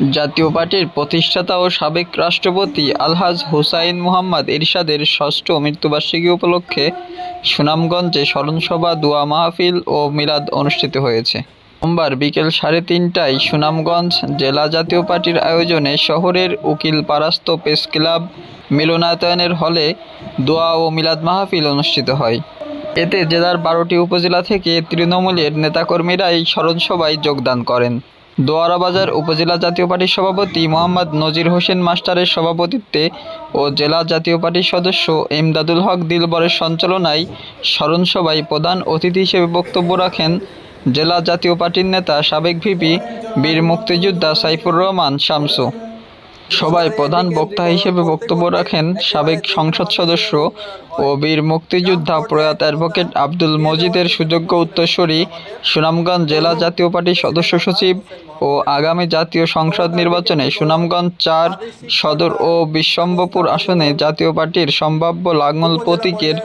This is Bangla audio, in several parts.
জাতীয় পার্টির প্রতিষ্ঠাতা ও সাবেক রাষ্ট্রপতি আলহাজ হুসাইন মুহাম্মদ এরশাদের ষষ্ঠ মৃত্যুবার্ষিকী উপলক্ষে সুনামগঞ্জে স্মরণসভা, দোয়া মাহফিল ও মিলাদ অনুষ্ঠিত হয়েছে। সোমবার বিকেল সাড়ে তিনটায় সুনামগঞ্জ জেলা জাতীয় পার্টির আয়োজনে শহরের উকিল পারাস্ত প্রেস ক্লাব মিলনায়তনের হলে দোয়া ও মিলাদ মাহফিল অনুষ্ঠিত হয়। এতে জেলার বারোটি উপজেলা থেকে তৃণমূলের নেতাকর্মীরা এই স্মরণসভায় যোগদান করেন। দোয়ারাবাজার উপজেলা জাতীয় পার্টির সভাপতি মোহাম্মদ নজির হোসেন মাস্টারের সভাপতিত্বে ও জেলা জাতীয় পার্টির সদস্য এমদাদুল হক দিলবরের সঞ্চালনায় স্মরণসভায় প্রধান অতিথি হিসেবে বক্তব্য রাখেন জেলা জাতীয় পার্টির নেতা সাবেক ভিপি বীর মুক্তিযোদ্ধা সাইফুর রহমান শামসু। সভায় প্রধান বক্তা হিসেবে বক্তব্য রাখেন সাবেক সংসদ সদস্য ও বীর মুক্তিযোদ্ধা প্রয়াত অ্যাডভোকেট আব্দুল মজিদের সুযোগ্য উত্তরসূরি, সুনামগঞ্জ জেলা জাতীয় পার্টির সদস্য সচিব ও আগামী জাতীয় সংসদ নির্বাচনে সুনামগঞ্জ চার, সদর ও বিশ্বম্বপুর আসনে জাতীয় পার্টির সম্ভাব্য লাঙ্গল প্রতীকের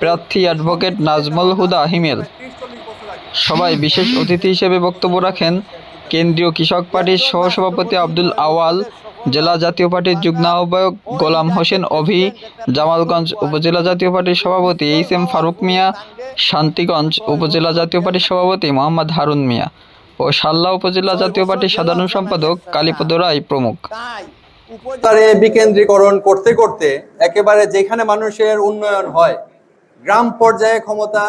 প্রার্থী অ্যাডভোকেট নাজমুল হুদা হিমেল। সবাই বিশেষ অতিথি হিসেবে বক্তব্য রাখেন কেন্দ্রীয় কৃষক পার্টির সহসভাপতি আব্দুল আওয়াল জেলা জাতীয় পার্টির যুগ্ম আহ্বায়ক গোলাম হোসেন অভি, জামালগঞ্জ উপজেলা জাতীয় পার্টির সভাপতি এইচ এম ফারুক মিয়া, শান্তিগঞ্জ উপজেলা জাতীয় পার্টির সভাপতি মোহাম্মদ হারুন মিয়া ও সাল্লা উপজেলা জাতীয় পার্টির সাধারণ সম্পাদক কালীপদ রায় প্রমুখ। তারে বিকেন্দ্রীকরণ করতে করতে একেবারে যেখানে মানুষের উন্নয়ন হয়, গ্রাম পর্যায়ে ক্ষমতা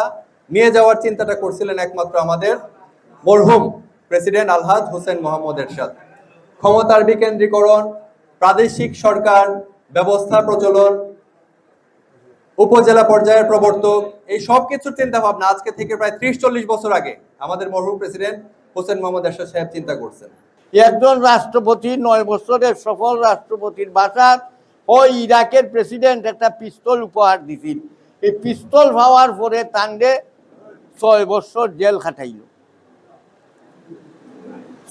নিয়ে যাওয়ার চিন্তাটা করছিলেন একমাত্র আমাদের মরহুম প্রেসিডেন্ট আলহাদ হোসেন মোহাম্মদ এরশাদ। ক্ষমতার বিকেন্দ্রীকরণ, প্রাদেশিক সরকার, ব্যবস্থা প্রচলন, উপজেলা পর্যায়ের প্রবর্তক, এই সব কিছুর চিন্তা ভাবনা আজকে থেকে প্রায় ত্রিশ চল্লিশ বছর আগে আমাদের মরহুম প্রেসিডেন্ট হোসেন মোহাম্মদ এরশাদ সাহেব চিন্তা করছেন। একজন রাষ্ট্রপতি নয় বছরের সফল রাষ্ট্রপতির বাসার ওই ইরাকের প্রেসিডেন্ট একটা পিস্তল উপহার দিছিল। এই পিস্তল পাওয়ার পরে তান্ডে ছয় বছর জেল খাটাইল।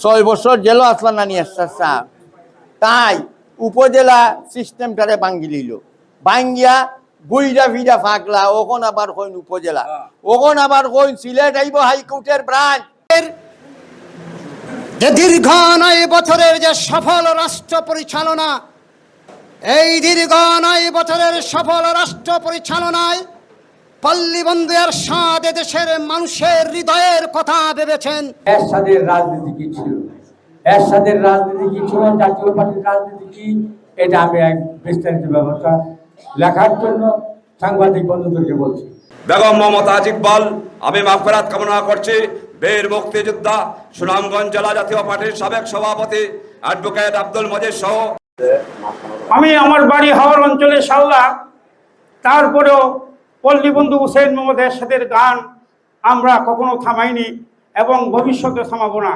ছয় বছর জেলও আসলাম নানি আসার সাহ তাই উপজেলা সিস্টেমটারে ভাঙ্গি লিল ভাঙ্গিয়া বুইরা ফিরা ফাঁকলা ওখন আবার কইন উপজেলা। ওখন আবার কইন সিলেট আইব হাইকোর্টের ব্রাঞ্চ। যে দীর্ঘ নয় বছরের যে সফল রাষ্ট্র পরিচালনা এই দীর্ঘ নয় বছরের সফল রাষ্ট্র পরিচালনায় পল্লীবন্ধু এর সাথে দেশের মানুষের হৃদয়ের কথা ভেবেছেন। এরশাদের রাজনীতি কি ছিল? এরশাদের রাজনীতি কি? ছিল জাতীয় পার্টির রাজনীতি কি? এটা আমি এক বিস্তারিত ব্যবস্থা লেখার জন্য সাংবাদিক বন্ধুদেরকে বলছি। বেগম মমতাজ ইকবাল আমি মাফেরাত কামনা করছি। বীর মুক্তিযোদ্ধা সুনামগঞ্জ জেলা জাতীয় পার্টির সাবেক সভাপতি অ্যাডভোকেট আব্দুল মজিদ সহ। আমি আমার বাড়ি হাওড় অঞ্চলে সাল্লা তারপরেও পল্লীবন্ধু হুসেন মোহাম্মদ এরশাদের গান আমরা কখনো থামাইনি এবং ভবিষ্যতে থামাবো না।